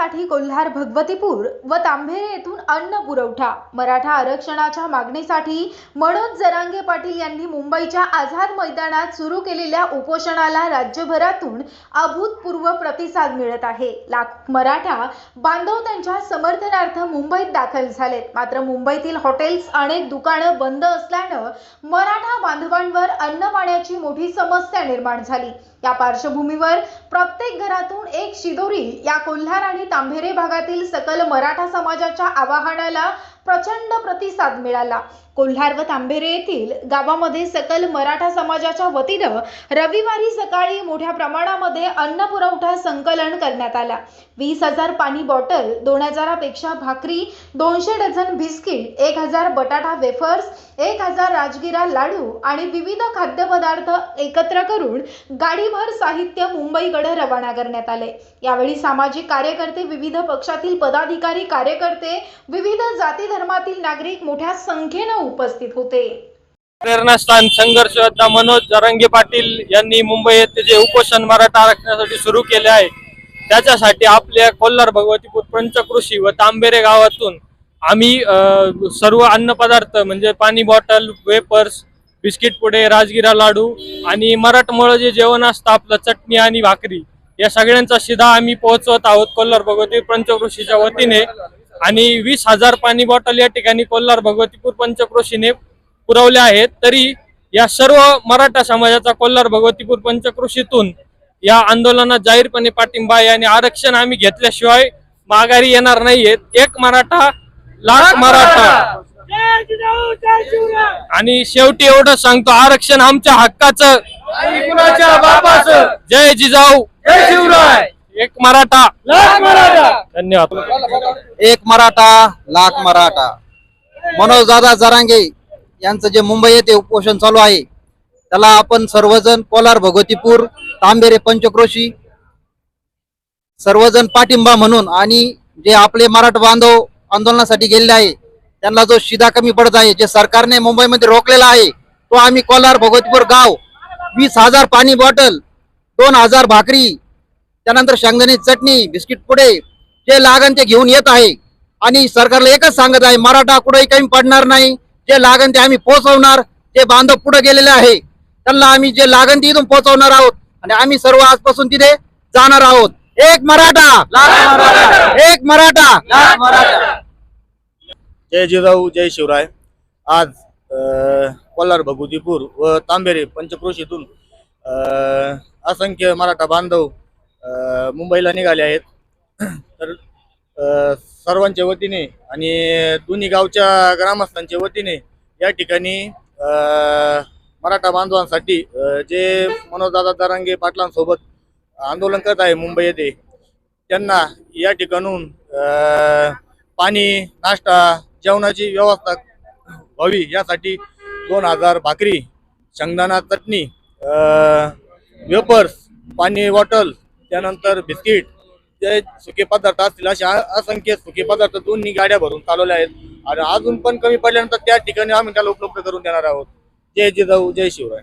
मागणीसाठी कोल्हार भगवतीपूर व तांभेरे येथून अन्न पुरवठा. मराठा आरक्षणाच्या मागणीसाठी मनोज जरांगे पाटील यांनी मुंबईच्या आझाद मैदानात सुरू केलेल्या उपोषणाला राज्यभरातून अभूतपूर्व प्रतिसाद मिळत आहे. लाख मराठा बांधव त्यांच्या समर्थनार्थ मुंबईत दाखल झालेत. मात्र मुंबईतील हॉटेल्स अनेक दुकानं बंद असल्यानं मराठा बांधवांवर अन्न पाण्याची मोठी समस्या निर्माण झाली. या पार्श्वभूमीवर प्रत्येक घरातून एक शिदोरी या कोल्हार आणि तांभेरे भागातील सकल मराठा समाजाच्या आवाहनाला प्रचंड प्रतिसाद मिळाला. कोल्हार व तांबेरे येथील गावामध्ये सकल मराठा समाजाच्या वतीनं रविवारी सकाळी मोठ्या प्रमाणामध्ये अन्न पुरवठा संकलन करण्यात आला. वीस हजार पाणी बॉटल दोन हजारापेक्षा भाकरी दोनशे डझन बिस्किट एक हजार बटाटा वेफर्स एक हजार राजगिरा लाडू आणि विविध खाद्यपदार्थ एकत्र करून गाडीभर साहित्य मुंबईकडे रवाना करण्यात आले. यावेळी सामाजिक कार्यकर्ते विविध पक्षातील पदाधिकारी कार्यकर्ते विविध जाती धर्मातील नागरिक मोठ्या संख्येनं उपस्थित होते. प्रेरणास्थान संघर्ष योद्धा मनोज जरंगे पाटील यांनी मुंबई येथे जे उपोषण मराठा आरक्षणासाठी सुरू केले आहे त्याच्यासाठी आपल्या कोल्हार भगवतीपूर पंचकृषी व तांबेरे गावातून आम्ही सर्व अन्नपदार्थ म्हणजे पाणी बॉटल वेपर्स बिस्किट पुडे राजगिरा लाडू आणि मराठमोळं जे जेवण असतं आपलं चटणी आणि भाकरी या सगळ्यांचा शिधा आम्ही पोहोचवत आहोत कोल्हार भगवती पंचकृषीच्या वतीने. आणि वीस हजार पाणी बॉटल या ठिकाणी कोल्हार भगवतीपूर पंचकृषीने पुरवले आहेत. तरी या सर्व मराठा समाजाचा कोल्हार भगवतीपूर पंचकृषीतून या आंदोलनात जाहीरपणे पाठिंबा आहे आणि आरक्षण आम्ही घेतल्याशिवाय माघारी येणार नाहीयेत एक मराठा लाख मराठा. आणि शेवटी एवढं सांगतो आरक्षण आमच्या हक्काचं. जय जिजाऊ. जय शिवराय. एक मराठा. लाख मराठा. धन्यवाद. एक मराठा लाख मराठा. मनोज दादा जरांगे यांचं जे मुंबई येथे उपोषण चालू आहे त्याला आपण सर्वजण कोलार भगवतीपूर तांबेरे पंचक्रोशी सर्वजण पाठिंबा म्हणून आणि जे आपले मराठा बांधव आंदोलनासाठी गेलेले आहे त्यांना जो शिदा कमी पडत आहे जे सरकारने मुंबईमध्ये रोखलेला आहे तो आम्ही कोलार भगवतीपूर गाव वीस हजार पाणी बॉटल दोन हजार भाकरी त्यानंतर शेंगदाणे चटणी बिस्किट पुडे जे लागण ते घेऊन येत आहे. आणि सरकारला एकच सांगत आहे मराठा कुठेही कमी पडणार नाही. जे लागण ते आम्ही पोहोचवणार जे बांधव पुढे गेलेले आहे त्यांना आम्ही जे लागण ते इथून पोहोचवणार आहोत. आणि आम्ही सर्व आजपासून तिथे जाणार आहोत. एक मराठा! एक मराठा! जय जिजाऊ जय शिवराय. आज कोल्हार भगुतीपूर व तांबेरे पंचक्रोशीतून असंख्य मराठा बांधव मुंबईला निघाले आहेत. तर सर्वांच्या वतीने आणि दोन्ही गावच्या ग्रामस्थांच्या वतीने या ठिकाणी मराठा बांधवांसाठी जे मनोजदादा दारांगे पाटलांसोबत आंदोलन करत आहे मुंबई येथे त्यांना या ठिकाणून पाणी नाश्ता जेवणाची व्यवस्था व्हावी यासाठी दोन हजार भाकरी शेंगदाणा चटणी वेपर्स पाणी बॉटल त्यानंतर बिस्किट जे सुके पदार्थ असतील अशा असंख्य सुके पदार्थ दोन्ही गाड्या भरून चालवल्या आहेत. आणि अजून पण कमी पडल्यानंतर त्या ठिकाणी आम्ही त्याला उपलब्ध करून देणार आहोत. जय जिजाऊ जय शिवराय.